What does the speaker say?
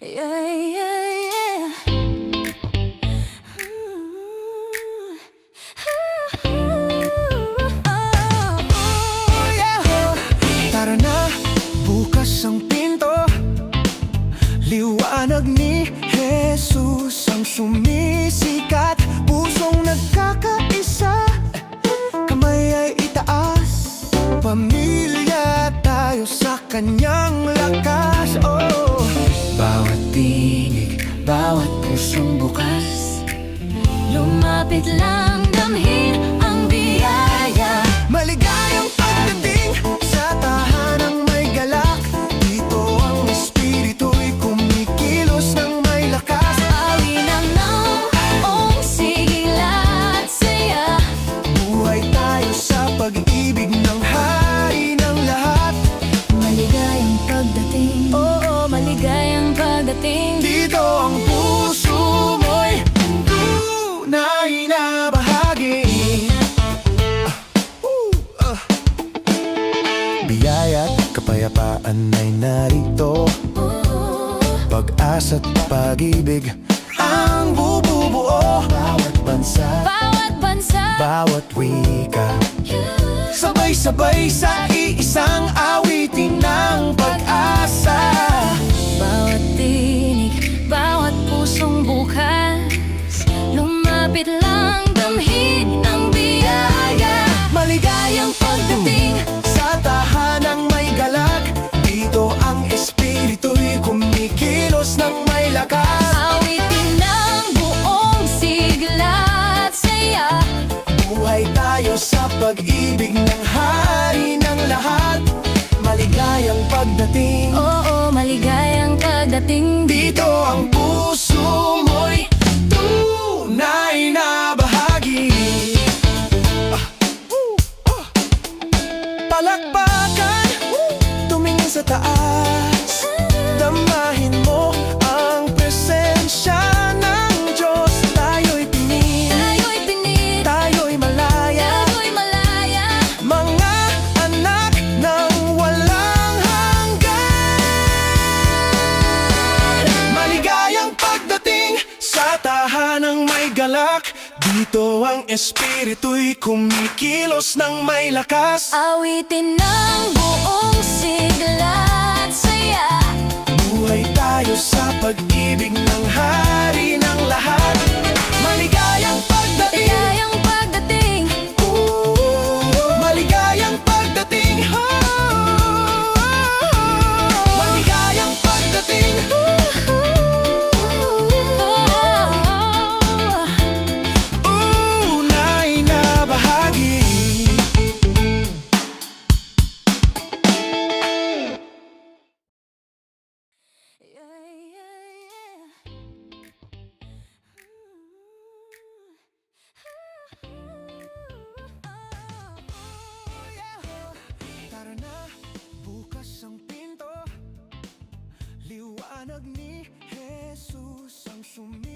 Yeah, yeah, yeah. Tara na, bukas ang pinto Liwanag ni Jesus ang sumisikat Pusong nagkakaisa Kamay ay itaas Pamilya tayo sa kanyang lakas oh. Tinig, bawat pusong bukas. Lumapit lang damhin pagdating Dito ang puso mo'y tunay na bahagi. Ah, ooh, ah. Biyaya at kapayapaan ay narito. Pag-asa't pag-ibig ang bububuo. Bawat bansa, Bawat bansa. bawat wika. Sabay-sabay sa iisang awitin pag-ibig ng hari ng lahat. Maligayang pagdating. Oo, maligayang pagdating. Dito ang galak Dito ang espiritu'y kumikilos ng may lakas. Awitin ng Yeah, yeah, yeah. Tara na, bukas ang pinto Liwanag ni Jesus ang sumi